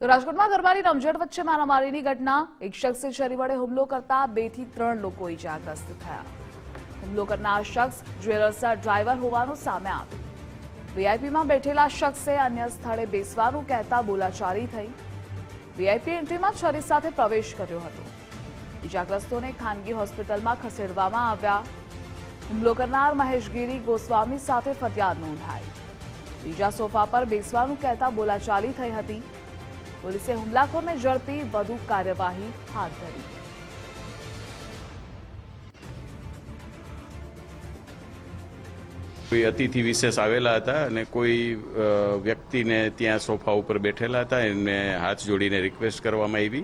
તો રાજકોટમાં ગરબાની રમઝટ વચ્ચે મારામારીની ઘટના. એક શખ્સે છરી વડે હુમલો કરતા બેથી ત્રણ લોકો ઇજાગ્રસ્ત થયા. હુમલો કરનાર શખ્સ જ્વેલર્સના ડ્રાઈવર હોવાનું સામે આવ્યું. વીઆઈપીમાં બેઠેલા શખ્સે અન્ય સ્થળે બેસવાનું કહેતા બોલાચાલી થઈ. વીઆઈપી એન્ટ્રીમાં છરી સાથે પ્રવેશ કર્યો હતો. ઇજાગ્રસ્તોને ખાનગી હોસ્પિટલમાં ખસેડવામાં આવ્યા. હુમલો કરનાર મહેશગીરી ગોસ્વામી સાથે ફરિયાદ નોંધાઈ. બીજા સોફા પર બેસવાનું કહેતા બોલાચાલી થઈ હતી. પોલીસે હુમલાખોરને ઝડપી વધુ કાર્યવાહી હાથ ધરી. કોઈ અતિથિ વિશેષ આવેલા હતા અને કોઈ વ્યક્તિને ત્યાં સોફા ઉપર બેઠેલા હતા, એમને હાથ જોડીને રિક્વેસ્ટ કરવામાં આવી.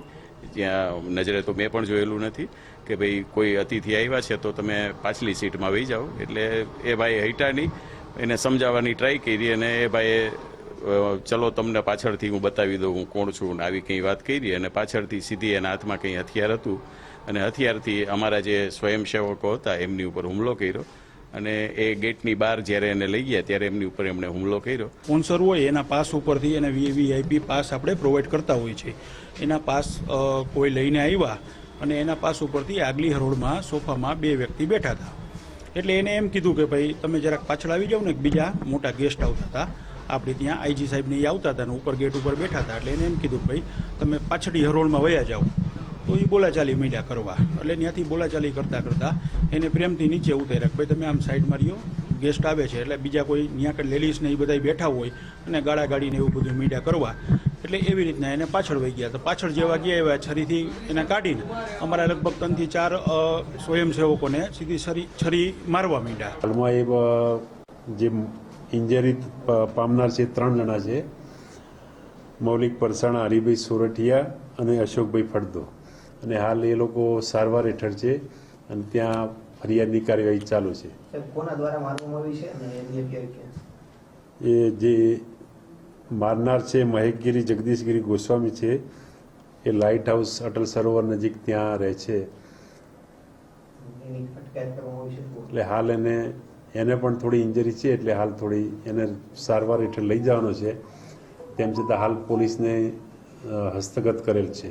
ત્યાં નજરે તો મેં પણ જોયેલું નથી કે ભાઈ કોઈ અતિથિ આવ્યા છે તો તમે પાછલી સીટમાં વહી જાઓ. એટલે એ ભાઈ હૈટાની એને સમજાવવાની ટ્રાય કરી અને એ ભાઈએ ચલો તમને પાછળથી હું બતાવી દઉં હું કોણ છું ને આવી કંઈ વાત કરી અને પાછળથી સીધી એના હાથમાં કંઈ હથિયાર હતું અને હથિયારથી અમારા જે સ્વયંસેવકો હતા એમની ઉપર હુમલો કર્યો અને એ ગેટની બહાર જ્યારે એને લઈ ગયા ત્યારે એમની ઉપર એમણે હુમલો કર્યો. સ્પોન્સર હોય એના પાસ ઉપરથી એને વીવીઆઈપી પાસ આપણે પ્રોવાઈડ કરતા હોઈએ છીએ. એના પાસ કોઈ લઈને આવ્યા અને એના પાસ ઉપરથી આગલી હરોળમાં સોફામાં બે વ્યક્તિ બેઠા હતા. એટલે એને એમ કીધું કે ભાઈ, તમે જરાક પાછળ આવી જાઓ ને બીજા મોટા ગેસ્ટ આવતા હતા. આપણે ત્યાં આઈજી સાહેબને એ આવતા હતા ને ઉપર ગેટ ઉપર બેઠા હતા એટલે એને એમ કીધું ભાઈ, તમે પાછળી હરોળમાં વયા જાઓ. તો એ બોલાચાલી મળ્યા કરવા. એટલે ત્યાંથી બોલાચાલી કરતાં કરતાં એને પ્રેમથી નીચે ઉતાર્યા ભાઈ, તમે આમ સાઈડમાં રહ્યો, ગેસ્ટ આવે છે, એટલે બીજા કોઈ ત્યાં લેડીઝ ને એ બધા બેઠા હોય અને ગાળા ગાડીને એવું બધું મીડિયા કરવા. એટલે એવી રીતના એને પાછળ વહી ગયા. તો પાછળ જેવા ગયા એવા છરીથી એને કાઢીને અમારા લગભગ ત્રણથી ચાર સ્વયંસેવકોને સીધી છરી છરી મારવા માંડ્યા. હાલમાં એ જે ઇન્જરી પામનાર છે ત્રણ જણા છે મૌલિક પરસાણા હરિભાઈ સોરઠિયા અને અશોકભાઈ ફળદો. અને હાલ એ લોકો સારવાર હેઠળ છે અને ત્યાં ફરિયાદની કાર્યવાહી ચાલુ છે. એ જે મારનાર છે મહેકગીરી જગદીશગીરી ગોસ્વામી છે એ લાઇટ હાઉસ અટલ સરોવર નજીક ત્યાં રહે છે? એટલે હાલ એને એને પણ થોડી ઇન્જરી છે એટલે હાલ થોડી એને સારવાર હેઠળ લઈ જવાનો છે. તેમ છતાં હાલ પોલીસને હસ્તગત કરેલ છે.